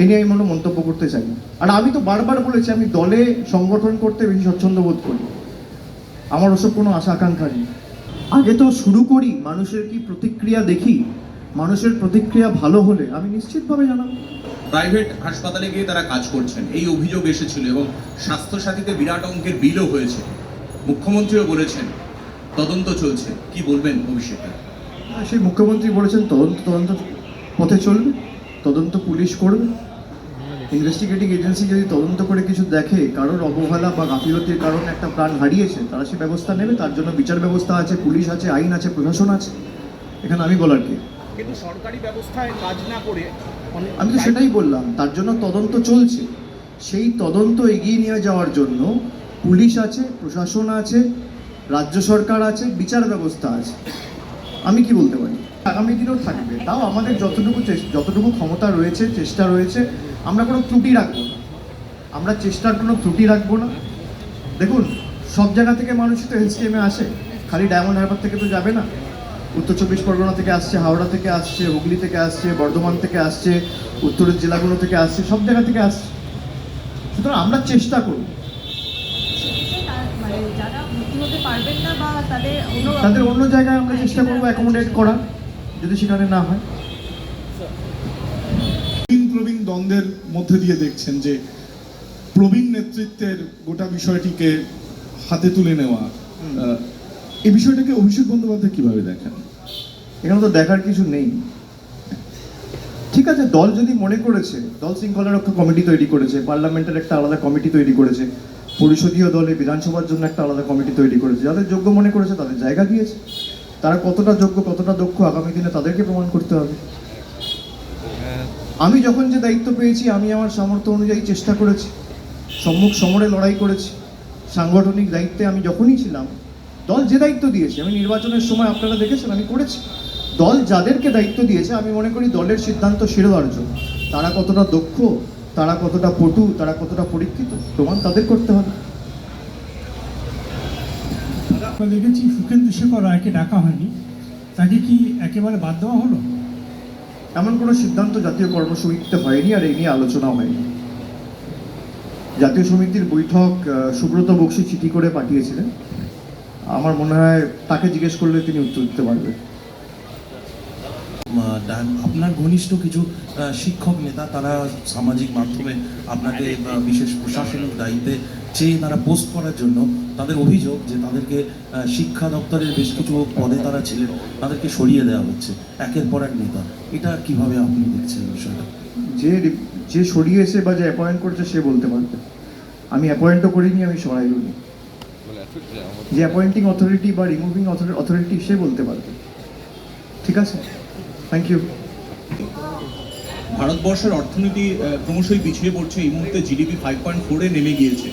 এ নিয়ে আমি কোনো মন্তব্য করতে চাই না। আর আমি তো বারবার বলেছি আমি দলে সংগঠন করতে বেশি স্বচ্ছন্দ বোধ করি। আমার ওসব কোনো আশা আকাঙ্ক্ষা নেই। আগে তো শুরু করি মানুষের কি প্রতিক্রিয়া দেখি? মানুষের প্রতিক্রিয়া ভালো হলে আমি নিশ্চিতভাবে জানাব। প্রাইভেট হাসপাতালে গিয়ে তারা কাজ করছেন। এই অভিযোগ এসেছিল এবং স্বাস্থ্যসাথীতে বিরাট অঙ্কের বিলও হয়েছে। মুখ্যমন্ত্রীও বলেছেন তদন্ত চলছে। কি বলবেন অভিষেক আর সেই মুখ্যমন্ত্রী বলেছেন তদন্ত তদন্ত পথে চলবে। তদন্ত পুলিশ করবে। ইনভেস্টিগেটিং এজেন্সি যদি তদন্ত করে কিছু দেখে কারোর অবহেলা বা গাফিলতির কারণে একটা প্রাণ হারিয়েছে তারা সে ব্যবস্থা নেবে। তার জন্য বিচার ব্যবস্থা আছে পুলিশ আছে আইন আছে প্রশাসন আছে। এখানে আমি বলার কি? কিন্তু সরকারি ব্যবস্থায় কাজ না করে আমি তো সেটাই বললাম তার জন্য তদন্ত চলছে। সেই তদন্ত এগিয়ে নিয়ে যাওয়ার জন্য পুলিশ আছে প্রশাসন আছে রাজ্য সরকার আছে বিচার ব্যবস্থা আছে। আমি কি বলতে পারি? আগামী দিনেও থাকবে। তাও আমাদের যতটুকু যতটুকু ক্ষমতা রয়েছে চেষ্টা রয়েছে আমরা কোনো ত্রুটি রাখব না। আমরা চেষ্টার কোনো ত্রুটি রাখব না। দেখুন সব জায়গা থেকে মানুষই তো এলসিএমে আসে। খালি ডায়মন্ড হারবার থেকে তো যাবে না। উত্তর চব্বিশ পরগনা থেকে আসছে হাওড়া থেকে আসছে হুগলি থেকে আসছে বর্ধমান থেকে আসছে উত্তরের জেলাগুলো থেকে আসছে সব জায়গা থেকে আসছে। সুতরাং আমরা চেষ্টা করব। মানে তাদের অন্য জায়গায় আমরা চেষ্টা করব অ্যাকোমোডেট করার যদি সেখানে না হয়। প্রবীণ দ্বন্দ্বের মধ্যে দিয়ে দেখছেন যে প্রবীণ নেতৃত্বের গোটা বিষয়টিকে হাতে তুলে নেওয়া এই বিষয়টাকে অভিষেক বন্দ্যোপাধ্যায় কীভাবে দেখেন? এখানে তো দেখার কিছু নেই। ঠিক আছে দল যদি মনে করেছে দল শৃঙ্খলা রক্ষা কমিটি তৈরি করেছে পার্লামেন্টের একটা আলাদা কমিটি তৈরি করেছে পরিষদীয় দলে বিধানসভার জন্য একটা আলাদা কমিটি তৈরি করেছে যাদের যোগ্য মনে করেছে তাদের জায়গা দিয়েছে। তারা কতটা যোগ্য কতটা দক্ষ আগামী দিনে তাদেরকে প্রমাণ করতে হবে। আমি যখন যে দায়িত্ব পেয়েছি, আমি আমার সামর্থ্য অনুযায়ী চেষ্টা করেছি। সম্মুখ সমরে লড়াই করেছি। সাংগঠনিক দায়িত্বে আমি যখনই ছিলাম, দল যে দায়িত্ব দিয়েছে, আমি নির্বাচনের সময় আপনারা দেখেছেন, আমি করেছি। দল যাদেরকে দায়িত্ব দিয়েছে, আমি মনে করি দলের সিদ্ধান্ত শিরোধার্য। তারা কতটা দক্ষ, তারা কতটা পটু, তারা কতটা পরীক্ষিত, প্রমাণ তাদের করতে হবে। দেখেছি সুখেন্দু শেখর রায়কে ডাকা হয়নি। তাকে কি একেবারে বাদ দেওয়া হলো? এমন কোনো সিদ্ধান্ত জাতীয় কর্মসমিতিতে হয়নি আর এই নিয়ে আলোচনা হয়নি। জাতীয় সমিতির বৈঠক সুব্রত বক্সি চিঠি করে পাঠিয়েছিলেন। আমার মনে হয় তাকে জিজ্ঞেস করলে তিনি উত্তর দিতে পারবেন। আপনার ঘনিষ্ঠ কিছু শিক্ষক নেতা, তারা সামাজিক মাধ্যমে আপনাকে বিশেষ প্রশাসনিক দায়িত্বে চেয়ে তারা পোস্ট করার জন্য তাদের অভিযোগ যে তাদেরকে শিক্ষা দপ্তরের বেশ কিছু পদে তারা ছিলেন, তাদেরকে সরিয়ে দেওয়া হচ্ছে, একের পর এক নেতা। এটা কীভাবে আপনি দেখছেন বিষয়টা? যে যে সরিয়েছে বা যে অ্যাপয়েন্ট করছে, সে বলতে পারবে। আমি অ্যাপয়েন্টও করিনি, আমি সরাইনি যে অ্যাপয়েন্টিং অথরিটি বা রিমুভিং অথরিটি সে বলতে পারবে। ঠিক আছে? থ্যাংক ইউ ভারতবর্ষের অর্থনীতি ক্রমশই পিছিয়ে পড়ছে। এই মুহূর্তে জিডিপি ফাইভ পয়েন্ট ফোরে নেমে গিয়েছে।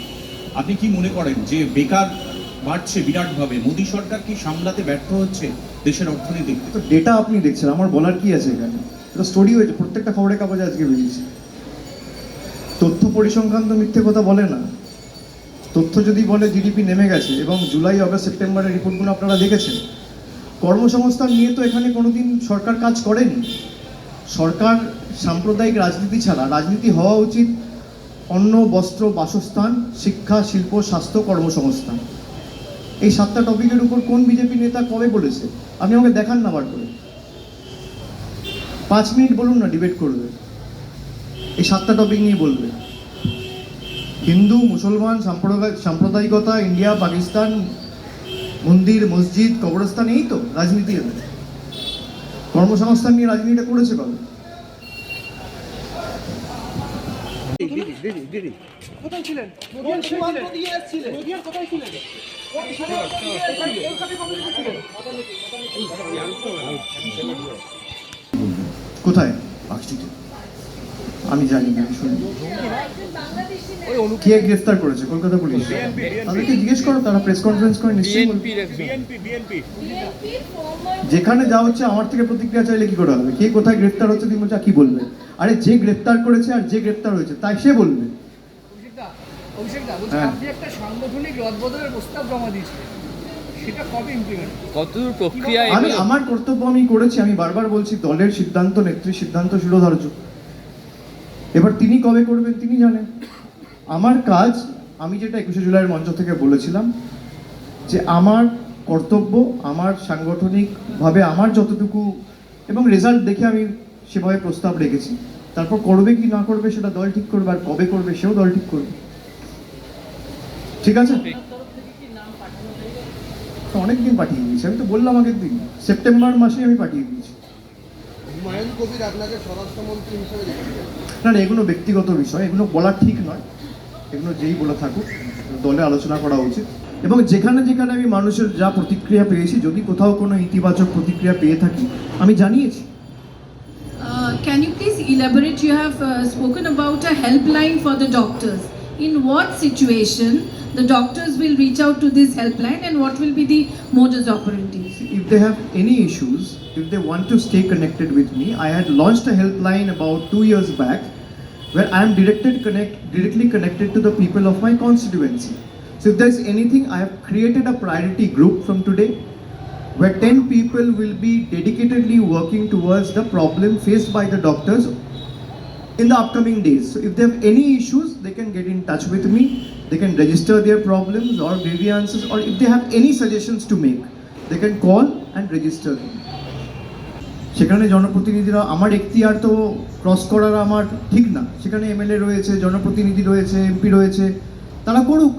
আপনি কি মনে করেন যে বেকার বাড়ছে বিরাটভাবে? মোদী সরকার কি সামলাতে ব্যর্থ হচ্ছে দেশের অর্থনীতি? তো ডেটা আপনি দেখছেন আমার বলার কি আছে এখানে? এটা স্টোরি হয়েছে প্রত্যেকটা খবরের কাগজে আজকে বেরিয়েছে। তথ্য পরিসংখ্যান তো মিথ্যে কথা বলে না। তথ্য যদি বলে জিডিপি নেমে গেছে এবং জুলাই আগস্ট সেপ্টেম্বরের রিপোর্টগুলো আপনারা দেখেছেন কর্মসংস্থান নিয়ে তো এখানে কোনোদিন সরকার কাজ করেনি। সরকার সাম্প্রদায়িক রাজনীতি ছাড়া, রাজনীতি হওয়া উচিত অন্ন, বস্ত্র, বাসস্থান, শিক্ষা, শিল্প, স্বাস্থ্য, কর্মসংস্থান। এই সাতটা টপিকের উপর কোন বিজেপি নেতা কবে বলেছে? আপনি আমাকে দেখান না বার করে। পাঁচ মিনিট বলুন না, ডিবেট করবে। এই সাতটা টপিক নিয়ে বলবে। হিন্দু, মুসলমান, সাম্প্রদায়িক, সাম্প্রদায়িকতা, ইন্ডিয়া, পাকিস্তান মন্দির মসজিদ কবরস্থান এই তো রাজনীতি এদের। কর্মসংস্থান নিয়ে রাজনীতিটা করেছে কবে দিদি দিদি দিদি। কোথায় ছিলেন? নদিয়ান কোথায় ছিলেন? কোথায় আমি জানি না শুনি কে গ্রেফতার করেছে? কলকাতা পুলিশ। তাদেরকে জিজ্ঞেস করো তারা প্রেস কনফারেন্স করে নিশ্চয়ই বলবে। বিএনপি বিএনপি যেখানে যা হচ্ছে আমার থেকে প্রতিক্রিয়া চাইলে কি করে হবে? কে কোথায় গ্রেফতার হচ্ছে তুমি কি বলবে? আরে যে গ্রেফতার করেছে আর যে গ্রেফতার হয়েছে তাই সে বলবে। হ্যাঁ। আপনি একটা সাংগঠনিক রদবদলের প্রস্তাব জমা দিয়েছিলেন। সেটা কতদূর প্রক্রিয়া আমি আমার কর্তব্য আমি করেছি আমি বারবার বলছি দলের সিদ্ধান্ত নেত্রী সিদ্ধান্ত শিরোধার্য এবার তিনি কবে করবেন তিনি জানেন। আমার কাজ আমি যেটা একুশে জুলাইয়ের মঞ্চ থেকে বলেছিলাম যে আমার কর্তব্য আমার সাংগঠনিকভাবে আমার যতটুকু এবং রেজাল্ট দেখে আমি সেভাবে প্রস্তাব রেখেছি। তারপর করবে কি না করবে সেটা দল ঠিক করবে আর কবে করবে সেও দল ঠিক করবে। ঠিক আছে? অনেক দিন পাঠিয়ে দিয়েছি। আমি তো বললাম আগের দিন সেপ্টেম্বর মাসে আমি পাঠিয়ে দিয়েছি। না না এগুলো ব্যক্তিগত বিষয় এগুলো বলা ঠিক নয়। এগুলো যেই বলে থাকুক দলে আলোচনা করা উচিত এবং যেখানে যেখানে আমি মানুষের যা প্রতিক্রিয়া পেয়েছি যদি কোথাও কোনো ইতিবাচক প্রতিক্রিয়া পেয়ে থাকি আমি জানিয়েছি Uh, can you please elaborate? You have uh, spoken about a helpline for the doctors. In what situation the doctors will reach out to this helpline and what will be the modus operandi? if they have any issues, if they want to stay connected with me, I had launched a helpline about two years back where I am directed connect directly connected to the people of my constituency. So if there's anything, I have created a priority group from today where 10 people will be dedicatedly working towards the problem faced by the doctors in the upcoming days. So if they have any issues, they can get in touch with me. They can register their problems or grievances, or if they have any suggestions to make, they can call and register them. সেখানে জনপ্রতিনিধিরা, আমার এখতিয়ার তো cross করার আমার ঠিক না। সেখানে MLA রয়েছে, জনপ্রতিনিধি রয়েছে এমপি রয়েছে, তারা করুক।